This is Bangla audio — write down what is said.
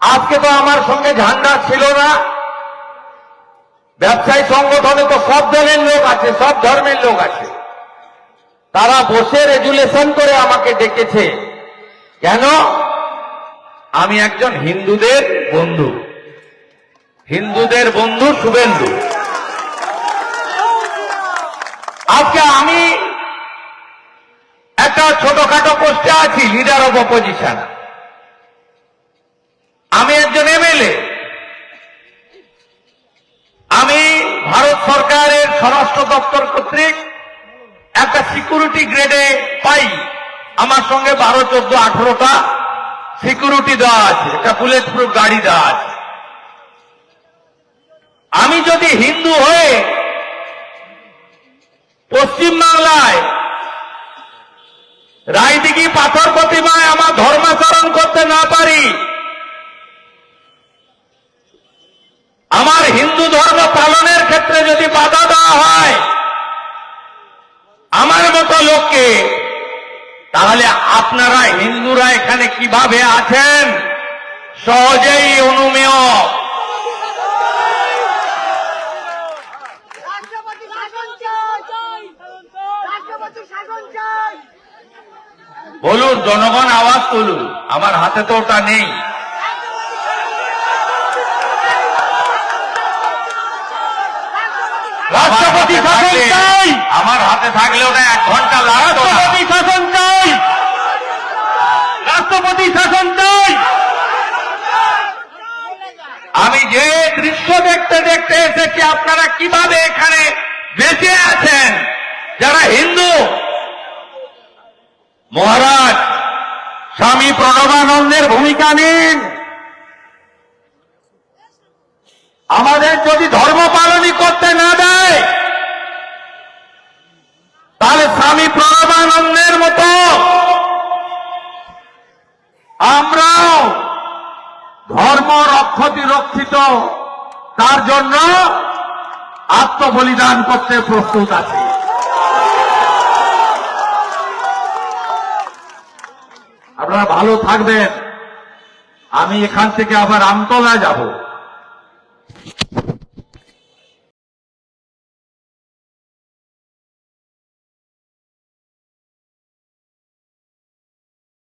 আজকে তো আমার সঙ্গে ঝান্ডা ছিল না। ব্যবসায়ী সংগঠনে তো সব দলের লোক আছে, সব ধর্মের লোক আছে। তারা বসে রেজুলেশন করে আমাকে ডেকেছে। কেন? আমি একজন হিন্দুদের বন্ধু। হিন্দুদের বন্ধু শুভেন্দু। আজকে আমি একটা ছোটখাটো পোস্টে আছি লিডার অফ অপোজিশন স্বরাষ্ট্র দপ্তর কর্তৃক একটা সিকিউরিটি গ্রেডে পাই। আমার সঙ্গে বারো, চোদ্দ, আঠারোটা সিকিউরিটি দেওয়া আছে। একটা বুলেট প্রুফ গাড়ি দেওয়া আছে। আমি যদি হিন্দু হয়ে পশ্চিমবাংলায় রায়দিঘি পাথর প্রতিমায় আমার ধর্মাচরণ করতে না পারি আমার হিন্দু ধর্ম পালনের ক্ষেত্রে যদি বাধা দেওয়া হয় আমার মতো লোককে তাহলে আপনারা হিন্দুরা এখানে কীভাবে আছেন? সহজেই অনুমেয়। বলুন জনগণ আওয়াজ তুলুন। আমার হাতে তো ওটা নেই। রাষ্ট্রপতি আমার হাতে থাকলে ওটা এক ঘণ্টা আমি যে দৃশ্য দেখতে দেখতে এসেছি, আপনারা কীভাবে এখানে বেঁচে আছেন? যারা হিন্দু, মহারাজ, স্বামী প্রণবানন্দের ভূমিকা নিন। আমাদের যদি ধর্ম পালনই করতে না দেয়, তাহলে স্বামী প্রণবানন্দের মতো আমরাও ধর্ম রক্ষতি রক্ষিত তার জন্য আত্মবলিদান করতে প্রস্তুত আছে। আপনারা ভালো থাকবেন। আমি এখান থেকে আবার আমতলা যাব।